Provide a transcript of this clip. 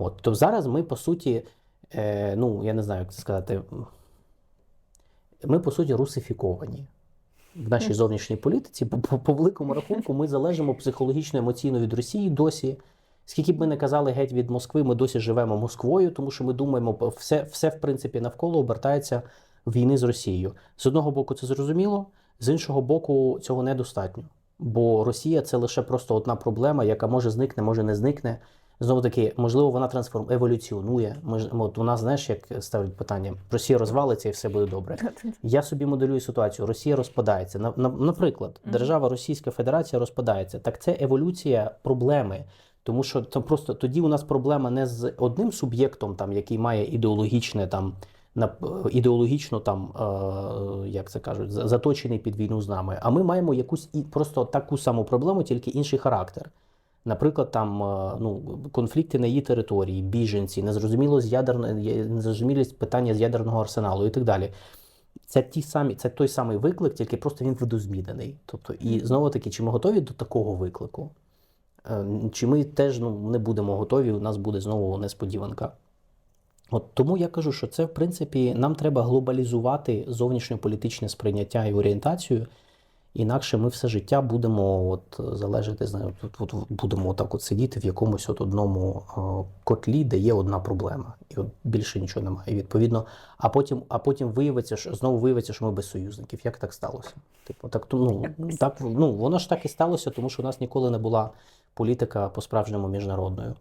От. Тобто зараз ми, по суті, е, ну, я не знаю, як це сказати, ми, по суті, русифіковані. В нашій зовнішній політиці, по, по, по великому рахунку, ми залежимо психологічно емоційно від Росії досі. Скільки б ми не казали геть від Москви, ми досі живемо Москвою, тому що ми думаємо, все, все в принципі навколо обертається війни з Росією. З одного боку, це зрозуміло, з іншого боку, цього недостатньо. Бо Росія це лише просто одна проблема, яка може зникне, може не зникне. Знову таки, можливо, вона трансформ еволюціонує. Ми ж- от вона знаєш, як ставить питання: Росія розвалиться і все буде добре. Я собі моделюю ситуацію. Росія розпадається. На, на, наприклад, держава Російська Федерація розпадається. Так це еволюція проблеми. Тому що то просто тоді у нас проблема не з одним суб'єктом, там який має ідеологічне там на ідеологічно там, е, як це кажуть, заточений під війну з нами. А ми маємо якусь і просто таку саму проблему, тільки інший характер. Наприклад, там е, ну, конфлікти на її території, біженці, незрозуміло з незрозумілість питання з ядерного арсеналу і так далі. Це ті самі, це той самий виклик, тільки просто він видозмінений. Тобто, і знову таки, чи ми готові до такого виклику? Е, Чи ми теж ну, не будемо готові, у нас буде знову несподіванка. От тому я кажу, що це в принципі нам треба глобалізувати зовнішньополітичне сприйняття і орієнтацію. Інакше ми все життя будемо от залежати знаю, от, от, будемо отак от сидіти в якомусь от одному котлі, де є одна проблема, і от більше нічого немає. І відповідно, а потім, а потім виявиться, що знову виявиться, що ми без союзників. Як так сталося? Типу, так ну так ну воно ж так і сталося, тому що у нас ніколи не була політика по-справжньому міжнародною.